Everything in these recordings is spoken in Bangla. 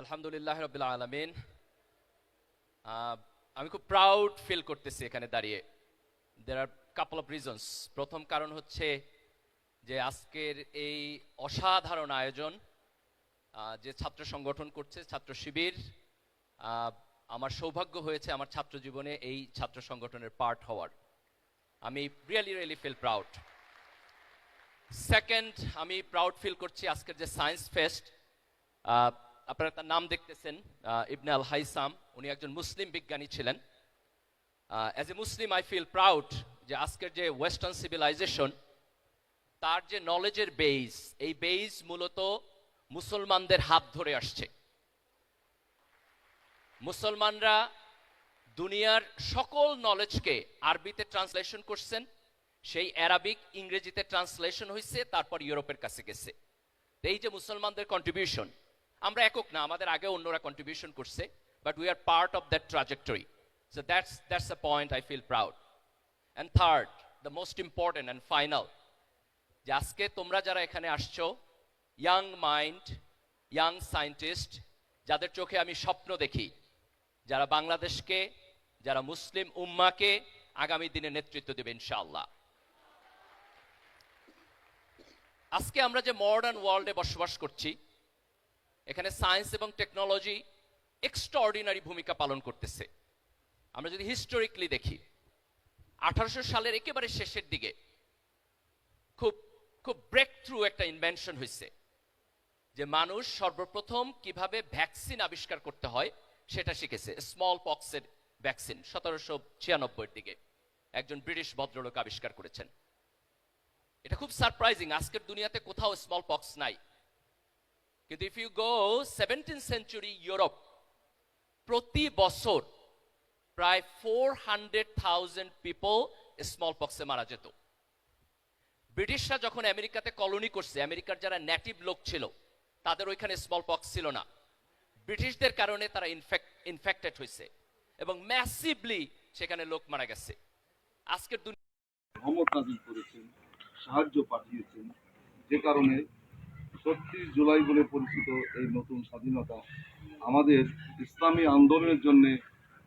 আলহামদুলিল্লাহ রবিল আলমিন। আমি খুব প্রাউড ফিল করতেছি এখানে দাঁড়িয়ে। দের আর কাপল অফ রিজনস প্রথম কারণ হচ্ছে যে আজকের এই অসাধারণ আয়োজন যে ছাত্র সংগঠন করছে, ছাত্র শিবির আমার সৌভাগ্য হয়েছে আমার ছাত্র জীবনে এই ছাত্র সংগঠনের পার্ট হওয়ার। আমি really really feel proud second আমি প্রাউড ফিল করছি আজকের যে সায়েন্স ফেস্ট আপনারা তার নাম দেখতেছেন ইবনে আল হাইসাম উনি একজন মুসলিম বিজ্ঞানী ছিলেন। As a Muslim I feel proud যে আজকের যে ওয়েস্টার্ন সিভিলাইজেশন তার যে নলেজের বেইস এই বেইস মূলত মুসলমানদের হাত ধরে আসছে। মুসলমানরা দুনিয়ার সকল নলেজকে আরবিতে ট্রান্সলেশন করছেন, সেই অ্যারাবিক ইংরেজিতে ট্রান্সলেশন হয়েছে তারপর ইউরোপের কাছে গেছে। এই যে মুসলমানদের কন্ট্রিবিউশন আমরা একক না, আমাদের আগে অন্যরা কন্ট্রিবিউশন করছে but we are part of that trajectory so that's that's a point I feel proud and third the most important and final যে আজকে তোমরা যারা এখানে আসছো ইয়াং মাইন্ড ইয়াং সায়েন্টিস্ট যাদের চোখে আমি স্বপ্ন দেখি, যারা বাংলাদেশকে, যারা মুসলিম উম্মাকে আগামী দিনে নেতৃত্ব দেবে, ইনশাআল্লাহ। আজকে আমরা যে মডার্ন ওয়ার্ল্ডে বসবাস করছি এখানে সায়েন্স এবং টেকনোলজি এক্সট্রাঅর্ডিনারি ভূমিকা পালন করতেছে। আমরা যদি হিস্টোরিকলি দেখি, আঠারোশো সালের একেবারে শেষের দিকে খুব খুব ব্রেক থ্রু একটা ইনভেনশন হয়েছে যে মানুষ সর্বপ্রথম কীভাবে ভ্যাকসিন আবিষ্কার করতে হয় সেটা শিখেছে স্মল পক্সের ভ্যাকসিন সতেরোশো ছিয়ানব্বইয়ের দিকে একজন ব্রিটিশ ভদ্রলোক আবিষ্কার করেছেন। এটা খুব সারপ্রাইজিং আজকের দুনিয়াতে কোথাও স্মল পক্স নাই। কিন্তু if you go seventeen century Europe প্রতি বছর প্রায় four hundred thousand people small পক্সে মারা যেত। ব্রিটিশরা যখন আমেরিকাতে কলোনি করছে, আমেরিকার যারা নেটিভ লোক ছিল, তাদের ওইখানে স্মল পক্স ছিল না। ব্রিটিশদের কারণে তারা ইনফেক্টেড হয়েছে এবং ম্যাসিভলি সেখানে লোক মারা গেছে। আজকের দুনিয়া করেছেন, সাহায্য পাঠিয়েছেন, যে কারণে ছত্রিশ জুলাই বলে পরিচিত এই নতুন স্বাধীনতা আমাদের ইসলামী আন্দোলনের জন্য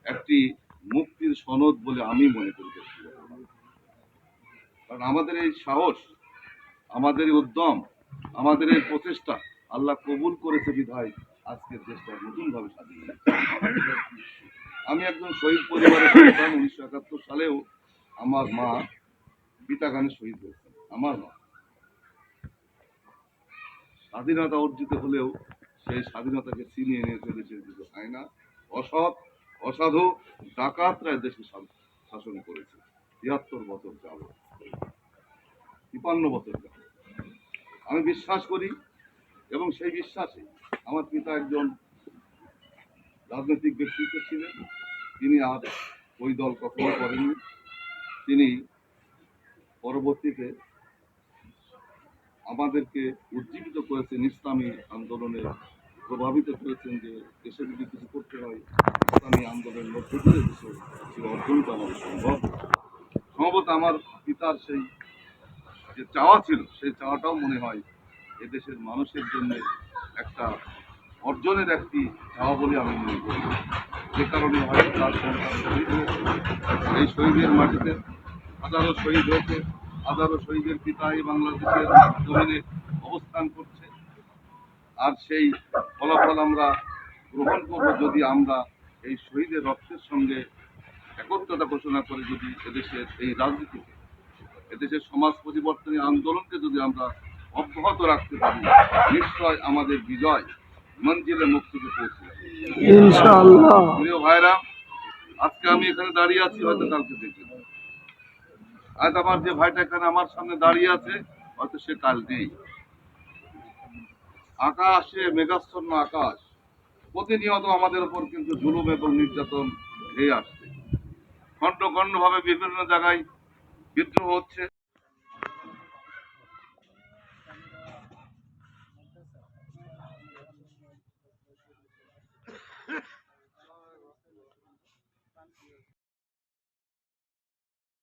একটি মুক্তির সনদ বলে আমি মনে করি কারণ আমাদের এই সাহস, আমাদের উদ্যম, আমাদের এই প্রচেষ্টা আল্লাহ কবুল করেছে বিধায় আজকের দেশটা নতুনভাবে স্বাধীন আমি একজন শহীদ পরিবারের সন্তান, উনিশশো একাত্তর সালেও আমার মা পিতাগানে শহীদ হয়েছেন। আমার মা। স্বাধীনতা অর্জিত হলেও সেই স্বাধীনতাকে ছিনিয়ে নিয়ে চলেছে কিছু আয়না অসৎ, অসাধু ডাকাতরা দেশে শাসন করেছে। তিয়াত্তর বছর যাব তিপান্ন বছর যাব আমি বিশ্বাস করি এবং সেই বিশ্বাসে আমার পিতা একজন রাজনৈতিক ব্যক্তিত্ব ছিলেন। তিনি আর ওই দল কখনো করেননি। তিনি পরবর্তীতে আমাদেরকে উজ্জীবিত করেছেন ইসলামী আন্দোলনে প্রভাবিত করেছেন যে দেশে যদি কিছু করতে হয়, ইসলামী আন্দোলনের মধ্য দিয়ে কিছু অর্জন আমাদের সম্ভব সম্ভবত আমার পিতার সেই যে চাওয়া ছিল, সেই চাওয়াটাও মনে হয় এদেশের মানুষের জন্য একটা অর্জনের একটি চাওয়া বলে আমি মনে করি। যে কারণে হয়তো তার সন্তান শহীদ হয়েছে, এই শহীদের মাটিতে হাজারো শহীদ হয়েছে। হাজারো শহীদের পিতা এই বাংলাদেশের জমিনে অবস্থান করছে। আর সেই ফলাফল আমরা গ্রহণ করব যদি আমরা এই শহীদের রক্তের সঙ্গে একত্রতা ঘোষণা করে যদি এদেশের এই রাজনীতিকে এদেশের সমাজ পরিবর্তনের আন্দোলনকে যদি আমরা অব্যাহত রাখতে পারি নিশ্চয় আমাদের বিজয় মঞ্জিলে মুক্তিতে পৌঁছে প্রিয় ভাইরা আজকে আমি এখানে দাঁড়িয়ে আছি হয়তো কালকে দেখবেন। আজ আমার যে ভাইটা এখানে আমার সামনে দাঁড়িয়ে আছে, হয়তো সে কাল নেই। আকাশে মেঘাচ্ছন্ন আকাশ। প্রতিনিয়ত আমাদের উপর কিন্তু জুলুম এবং নির্যাতন হয়ে আসছে। খণ্ড ভাবে বিভিন্ন জায়গায় বিদ্রোহ হচ্ছে।